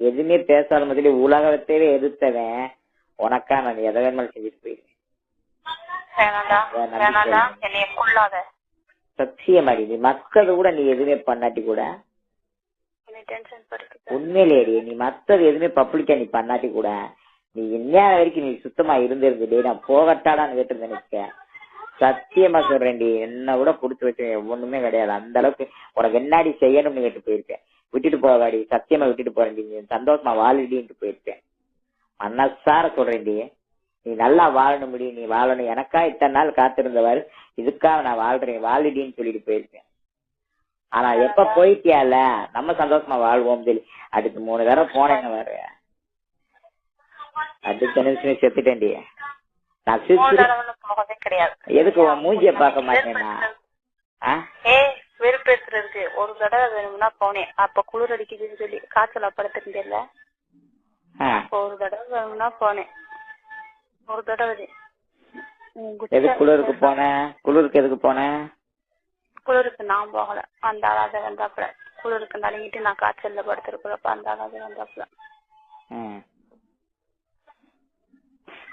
எதுவுமே பேசாத மாதிரி உலகத்தையே எதிர்த்தவன் உனக்கா நான் எதை வேணுமாலும் செஞ்சுட்டு போயிருவேன் கொள்ளாத சத்தியமாடி நீ மத்தது கூட நீ எதுவுமே பண்ணாட்டி கூட உண்மையிலேடி நீ மத்தது எதுவுமே பப்ளிக்கா நீ பண்ணாட்டி கூட நீ என்ன வரைக்கும் நீ சுத்தமா இருந்திருந்தே நான் போகட்டாடான்னு கேட்டு நினைக்க சத்தியமா சொல்றேன்டி என்ன கூட கொடுத்து வச்சு ஒண்ணுமே கிடையாது. அந்த அளவுக்கு உனக்கு என்னாடி செய்யணும்னு கேட்டு போயிருப்பேன் விட்டுட்டு போகாடி சத்தியமா விட்டுட்டு போறேன்டி. நீ சந்தோஷமா வாழிடின்ட்டு போயிருப்பேன் மனசார சொல்றேன்டி. நீ நல்லா வாழணும் முடியும் நீ வாழணும். எனக்கா இத்தனை நாள் காத்திருந்தவர் இதுக்காக நான் வாழ்றேன். வாழிடின்னு சொல்லிட்டு போயிருப்பேன் ஆனா எப்ப போயிட்டியால? நம்ம சந்தோஷமா வாழ்வோம் சொல்லி. அடுத்து மூணு தடவை போனேங்க வேற அடுத்த நிமிஷமே செத்துட்டேன்டி. நான் கிடையாது. எதுக்கு மூஞ்சிய பார்க்க மாட்டேனா ஆ? ஏய் வெறுப்பேத்துறதுக்கு ஒரு தடவை வேணும்னா போனேன். அப்ப குளிர் அடிக்குதுன்னு சொல்லி காய்ச்சல் படுத்திருந்தேன்ல ஒரு தடவை வேணும்னா போனேன். ஒரு தடவை எதுக்கு குளிருக்கு போன? குளிருக்கு எதுக்கு போன? குளிருக்கு நான் போகல. அந்த ஆளாத வந்தாப்புல. குளிருக்கு நடுங்கிட்டு நான் காய்ச்சல்ல படுத்திருக்கிறப்ப அந்த ஆளாத வந்தாப்புல. ம்.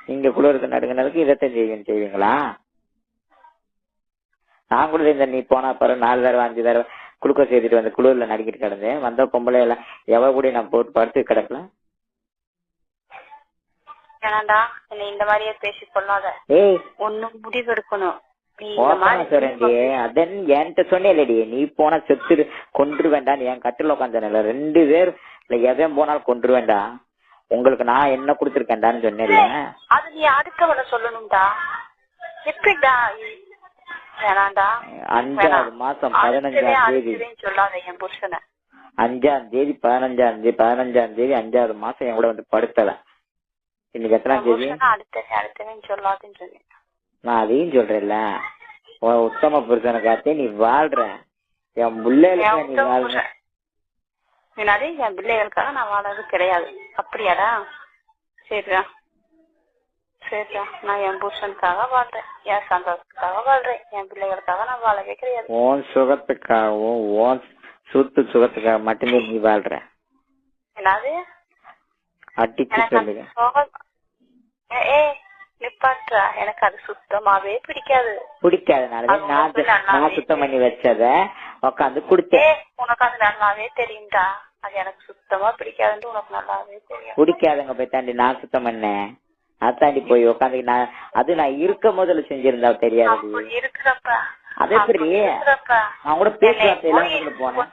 நீங்க குளிருக்கு நடுங்கினதுக்கு இதைத்தான் செய்வீங்க செய்வீங்களா? நான் கூட இந்த நீ போனா பாரு நாலு தடவை அஞ்சு தடவை. குளுக்கோஸ் ஏத்திட்டு வந்து குளிர்ல நடிக்கிட்டு கிடந்தேன். வந்த பொம்பளை எல்லாம் எவ கூட நான் போட்டு படுத்து கிடக்கல. ஏனாண்டா என்னை இந்த மாதிரியே பேசி கொள்ளாத ஏய். ஒன்னும் முடிவெடுக்கணும் என்கிட்ட சொன்னேன்லடி. நீ போனா செத்து கொன்று வேண்டாம் என் கட்டில உட்காந்துல ரெண்டு பேர் இல்ல எவன் போனாலும் கொன்று வேண்டாம் உங்களுக்கு நான் என்ன கொடுத்துருக்கேன்டான்னு சொன்னேன்ல. அது நீ அடுத்தவள சொல்லணும்டா. எப்படிடா அஞ்சாவது மாசம் பதினஞ்சாம் தேதி. சொல்லாத என் புருஷனை. அஞ்சாம் தேதி பதினஞ்சாம் தேதி பதினஞ்சாம் தேதி அஞ்சாவது மாசம் என் கூட வந்து படுத்தல. இன்னைக்கு எத்தனாம் தேதி? நான் அதையும் சொல்றேன்ல. உன் உத்தம புருஷனை காத்தே நீ வாழ்ற. என் பிள்ளைகளுக்கு நீ வாழ்ற. என் பிள்ளைகளுக்காக நான் வாழறது கிடையாது. அப்படியாடா? சரிடா சரிடா நான் என் புருஷனுக்காக வாழ்றேன். என் சந்தோஷத்துக்காக வாழ்றேன். என் பிள்ளைகளுக்காக நான் வாழவே கிடையாது உன் சுகத்துக்காகவும் உன் சுத்து சுகத்துக்காக மட்டுமே நீ வாழ்ற. என்னது? அடிச்சு எனக்கு அது சொல்லுங்க. சோகம். ஏ- ஏய் நிப்பாட்டுறா. எனக்கு அது சுத்தமாவே பிடிக்காது. பிடிக்காதனால நான் நான் சுத்தம் பண்ணி வச்சத உட்காந்து குடிச்சேன் ஏ உனக்கு அது நல்லாவே தெரியும்டா. அது எனக்கு சுத்தமா பிடிக்காதுன்னு உனக்கு நல்லாவே தெரியும். குடிக்காதவங்க போய் தாண்டி நான் சுத்தம் பண்ணேன். அதாண்டி போய் உட்காந்து நான் அது நான் இருக்க முதல்ல செஞ்சிருந்தா தெரியாது அது இருக்கிறப்ப நான் கூட போய் கொண்டு போனேன்.